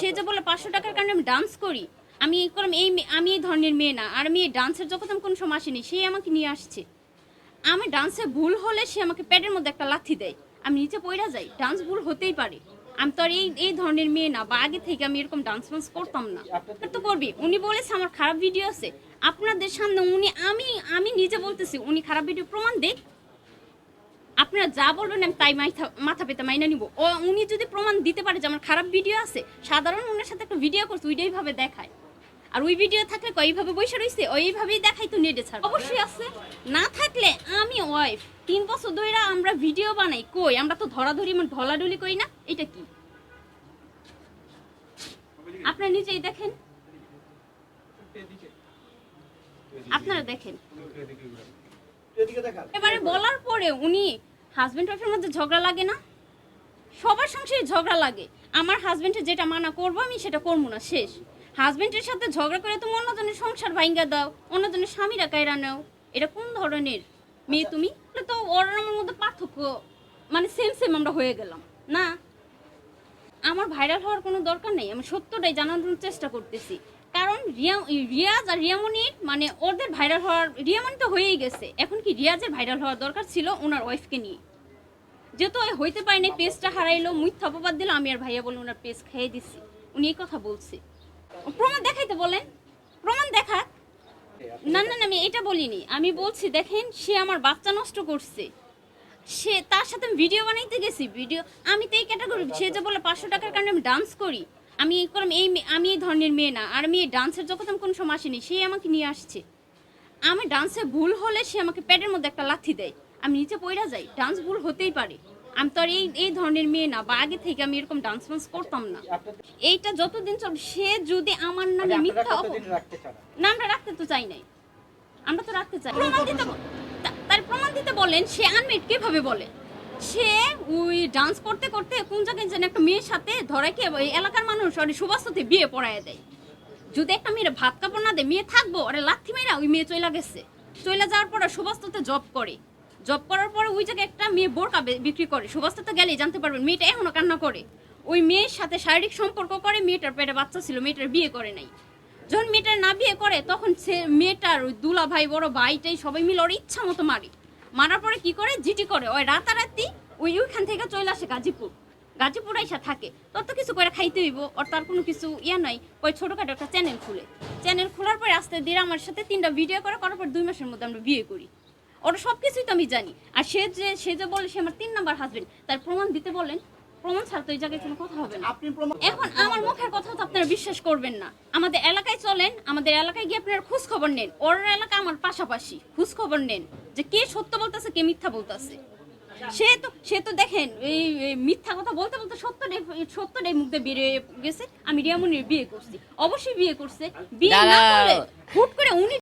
সে যে বলে পাঁচশো টাকার কারণে আমি ডান্স করি, আমি এই করলাম, এই আমি এই ধরনের মেয়ে না, আর আমি এই ডান্সের জগৎ আমি কোনো সময় আসিনি, সে আমাকে নিয়ে আসছে। আমি ডান্সে ভুল হলে সে আমাকে প্যাডের মধ্যে একটা লাথি দেয়, আমি নিচে পড়া যাই ডান্স ভুল হতেই পারে। আমি তো আর এই এই ধরনের মেয়ে না, বা আগে থেকে আমি এরকম ডান্স ফান্স করতাম না। তো করবি, উনি বলেছে আমার খারাপ ভিডিও আছে, আপনাদের সামনে উনি, আমি আমি নিজে বলতেছি, উনি খারাপ ভিডিও প্রমাণ দেখ। আপনারা যা বলবেন আমি তাই মাথা মাথা পেতে মাইনা নিব। ও উনি যদি প্রমাণ দিতে পারে যে আমার খারাপ ভিডিও আছে সাধারণ উনার সাথে একটা ভিডিও করছে ওইটাই ভাবে দেখায়। আর ওই ভিডিও থাকলে কয় এইভাবে বসে রইছে ওইভাবেই দেখাই তো নেটে ছাড়। অবশ্যই আছে। না থাকলে আমি ওয়াইফ তিন বছর ধরে আমরা ভিডিও বানাই কই? আমরা তো ধরাধরি মানে ঢলাঢলি করি না এটা কি? আপনারা নিজেই দেখেন। আপনারা দেখেন। এবারে বলার পরে উনি হাজবেন্ড ওয়াইফের মধ্যে ঝগড়া লাগে না? সবার সংসারে ঝগড়া লাগে। আমার হাজবেন্ডের যেটা মানা করব, আমি সেটা করব না, শেষ। হাজবেন্ডের সাথে ঝগড়া করে তুমি অন্যজনের সংসার ভাঙ্গা দাও, অন্যজনের স্বামীরা কায়রা নাও। এটা কোন ধরনের? মেয়ে তুমি? তো ওর আমার মধ্যে পার্থক্য। মানে সেম সেম আমরা হয়ে গেলাম। না? আমার ভাইরাল হওয়ার কোনো দরকার নেই। আমি সত্যটাই জানানোর চেষ্টা করতেছি। কারণ রিয়া রিয়াজ আর রিয়ামনির মানে ওদের ভাইরাল হওয়ার রিয়ামনি তো হয়েই গেছে। এখন কি রিয়াজের ভাইরাল হওয়ার দরকার ছিল ওনার ওয়াইফকে নিয়ে? যেহেতু ওই হইতে পারে নাই পেজটা হারাইলো মিথ্যা অপবাদ দিল আমি আর ভাইয়া বলে ওনার পেজ খেয়ে দিছি। উনি এই কথা বলছে। প্রমাণ দেখাইতে বলেন। প্রমাণ দেখা না না না, আমি এটা বলিনি। আমি বলছি দেখেন সে আমার বাচ্চা নষ্ট করছে। সে তার সাথে আমি ভিডিও বানাইতে গেছি। ভিডিও আমি তো এই ক্যাটাগরি সে যে বলে পাঁচশো টাকার কারণে আমি ডান্স করি। আমি এই করলাম এই আমি এই ধরনের মেয়ে না। আর আমি এই ডান্সের জগৎ আমি কোনো সময় আসিনি সে আমাকে নিয়ে আসছে। আমি ডান্সে ভুল হলে সে আমাকে প্যাডের মধ্যে একটা লাথি দেয়। আমি নিচে পড়া যাই ডান্স ভুল হতেই পারে। আমি তো আর এই এই ধরনের মেয়ে না বা আগে থেকে আমি এরকম ডান্স ফান্স করতাম না। এইটা যতদিন চল সে যদি আমার নামে মিথ্যা না। আমরা রাখতে তো চাই নাই। আমরা তো রাখতে চাই। প্রমাণ দিতে তার প্রমাণ দিতে বলেন সে আনমেট কীভাবে বলে? সে ডান্স করতে করতে কোন জায়গায় যেন একটা মেয়ের সাথে ধরে কি এলাকার মানুষ, ওর সুবাস্ততে বিয়ে পড়ায় দেয়। যদি একটা মেয়ের ভাত কাপড় না দেয়, মেয়ে থাকব, ওরা লাথি মেয়েরা ওই মেয়ে চলে গেছে। চলে যাওয়ার পরে সুবাস্ততে জব করে। জব করার পরে ওই জায়গায় একটা মেয়ে বোরকা বিক্রি করে। সুবাস্ততে গেলেই জানতে পারবেন, মেয়েটা এখনও কান্না করে। ওই মেয়ের সাথে শারীরিক সম্পর্ক করে, মেয়েটার পেটে বাচ্চা ছিল, মেয়েটার বিয়ে করে নাই। যখন মেয়েটার না বিয়ে করে, তখন সে মেয়েটার ওই দুলা ভাই বড় ভাইটাই সবাই মিলে ওর ইচ্ছা মতো মারে। মারার পরে কি করে? জিটি করে। ওই রাতারাতি ওই ওইখান থেকে চলে আসে গাজীপুর। গাজীপুর আইসা থাকে। তোর তো কিছু করে খাইতে হইব ওর তার কোনো কিছু ইয়া নাই। ওই ছোটখাটো একটা চ্যানেল খুলে। চ্যানেল খোলার পরে আস্তে ধীরে আমার সাথে তিনটা ভিডিও করে করার পর দুই মাসের মধ্যে আমরা বিয়ে করি। ওর সব কিছুই তো আমি জানি। আর সে যে সে যে বলে সে আমার তিন নাম্বার হাজবেন্ড তার প্রমাণ দিতে বলেন। প্রমাণ ছাড়া তো এই জায়গায় কোনো কথা হবে না। এখন আমার মুখের কথা তো আপনারা বিশ্বাস করবেন না। আমাদের এলাকায় চলেন আমাদের এলাকায় গিয়ে আপনারা খোঁজ খবর নেন। ওর এলাকা আমার পাশাপাশি। খোঁজ খবর নেন যে কে সত্য বলতেছে কে মিথ্যা বলতেছে। সে তো সে তো দেখেন এই মিথ্যা কথা বলতে বলতে সত্যটাই সত্যটাই মুখ দিয়ে বেরিয়ে গেছে। আমি রিয়ামনির বিয়ে করছি। অবশ্যই বিয়ে করছে। বিয়ে না। করলে হুট করে উনি